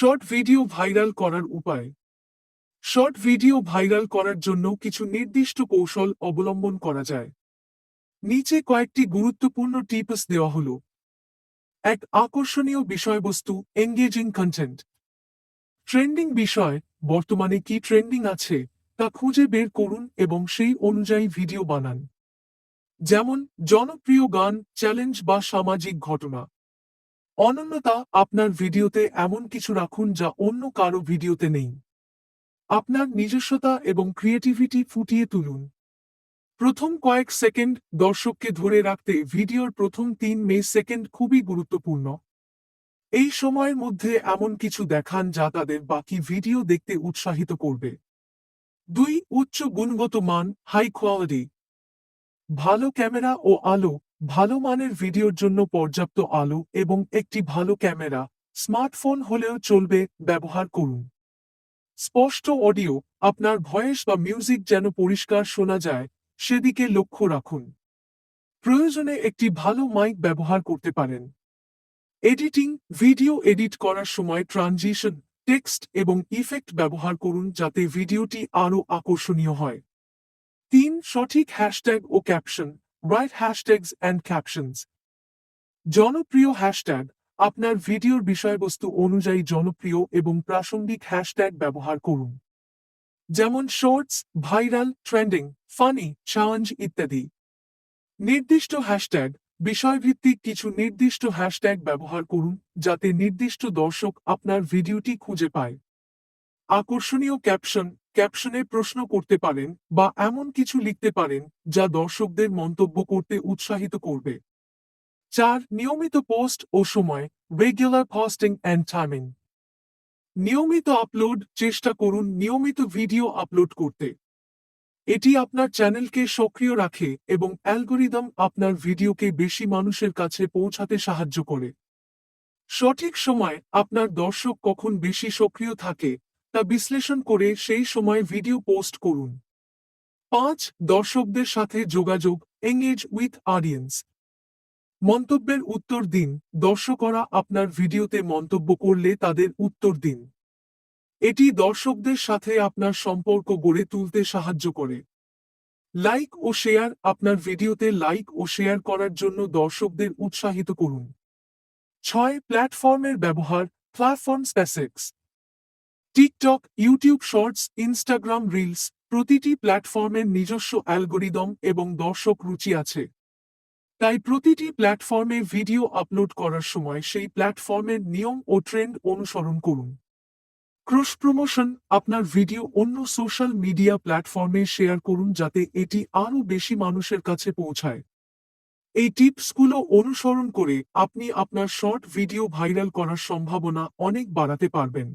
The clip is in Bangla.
শর্ট ভিডিও ভাইরাল করার উপায়। শর্ট ভিডিও ভাইরাল করার জন্য কিছু নির্দিষ্ট কৌশল অবলম্বন করা যায়। নিচে কয়েকটি গুরুত্বপূর্ণ টিপস দেওয়া হল। এক, আকর্ষণীয় বিষয়বস্তু এঙ্গেজিং কন্টেন্ট ট্রেন্ডিং বিষয়, বর্তমানে কি ট্রেন্ডিং আছে, তা খুঁজে বের করুন এবং সেই অনুযায়ী ভিডিও বানান। যেমন, জনপ্রিয় গান চ্যালেঞ্জ বা সামাজিক ঘটনা। অনন্যতা আপনার ভিডিওতে এমন কিছু রাখুন যা অন্য কারও ভিডিওতে নেই। আপনার নিজস্বতা এবং ক্রিয়েটিভিটি ফুটিয়ে তুলুন। প্রথম কয়েক সেকেন্ড দর্শককে ধরে রাখতে ভিডিওর প্রথম তিন মে সেকেন্ড খুবই গুরুত্বপূর্ণ। এই সময়ের মধ্যে এমন কিছু দেখান যা তাদের বাকি ভিডিও দেখতে উৎসাহিত করবে। দুই, উচ্চ গুণগত মান হাই কোয়ালিটি ভালো ক্যামেরা ও আলো ভালো মানের ভিডিওর জন্য পর্যাপ্ত আলো এবং একটি ভালো ক্যামেরা, স্মার্টফোন হলেও চলবে, ব্যবহার করুন। স্পষ্ট অডিও, আপনার ভয়েস বা মিউজিক যেন পরিষ্কার শোনা যায়, সেদিকে লক্ষ্য রাখুন। প্রয়োজনে একটি ভালো মাইক ব্যবহার করতে পারেন। এডিটিং, ভিডিও এডিট করার সময় ট্রানজিশন, টেক্সট এবং ইফেক্ট ব্যবহার করুন যাতে ভিডিওটি আরও আকর্ষণীয় হয়। তিন, সঠিক hashtag O caption right hashtags and captions জনপ্রিয় হ্যাশট্যাগ আপনার ভিডিওর বিষয়বস্তু অনুযায়ী জনপ্রিয় এবং প্রাসঙ্গিক হ্যাশট্যাগ ব্যবহার করুন। যেমন shorts viral trending funny challenge ইত্যাদি। নির্দিষ্ট হ্যাশট্যাগ বিষয়ভিত্তিক কিছু নির্দিষ্ট হ্যাশট্যাগ ব্যবহার করুন, যাতে নির্দিষ্ট দর্শক আপনার ভিডিওটি খুঁজে পায়। আকর্ষণীয় ক্যাপশন ক্যাপশনে প্রশ্ন করতে পারেন বা এমন কিছু লিখতে পারেন যা দর্শকদের মন্তব্য করতে উৎসাহিত করবে। চার, নিয়মিত পোস্ট ও সময় রেগুলার ফাস্টিং অ্যান্ড টাইমিং নিয়মিত আপলোড চেষ্টা করুন নিয়মিত ভিডিও আপলোড করতে। এটি আপনার চ্যানেলকে সক্রিয় রাখে এবং অ্যালগোরিদম আপনার ভিডিওকে বেশি মানুষের কাছে পৌঁছাতে সাহায্য করে। সঠিক সময় আপনার দর্শক কখন বেশি সক্রিয় থাকে তা বিশ্লেষণ করে সেই সময় ভিডিও পোস্ট করুন। পাঁচ দর্শকদের সাথে যোগাযোগ এঙ্গেজ উইথ অডিয়েন্স মন্তব্যের উত্তর দিন। দর্শকরা আপনার ভিডিওতে মন্তব্য করলে তাদের উত্তর দিন। এটি দর্শকদের সাথে আপনার সম্পর্ক গড়ে তুলতে সাহায্য করে। লাইক ও শেয়ার আপনার ভিডিওতে লাইক ও শেয়ার করার জন্য দর্শকদের উৎসাহিত করুন। ছয় প্ল্যাটফর্মের ব্যবহার platform specifics TikTok YouTube shorts Instagram reels প্রতিটি প্ল্যাটফর্মের নিজস্ব অ্যালগোরিদম এবং দর্শক রুচি আছে। তাই প্রতিটি প্ল্যাটফর্মে ভিডিও আপলোড করার সময় সেই প্ল্যাটফর্মের নিয়ম ও ট্রেন্ড অনুসরণ করুন। ক্রস প্রমোশন আপনার ভিডিও অন্য সোশ্যাল মিডিয়া প্ল্যাটফর্মে শেয়ার করুন যাতে এটি আরও বেশি মানুষের কাছে পৌঁছায়। এই টিপসগুলো অনুসরণ করে আপনি আপনার শর্ট ভিডিও ভাইরাল করার সম্ভাবনা অনেক বাড়াতে পারবেন।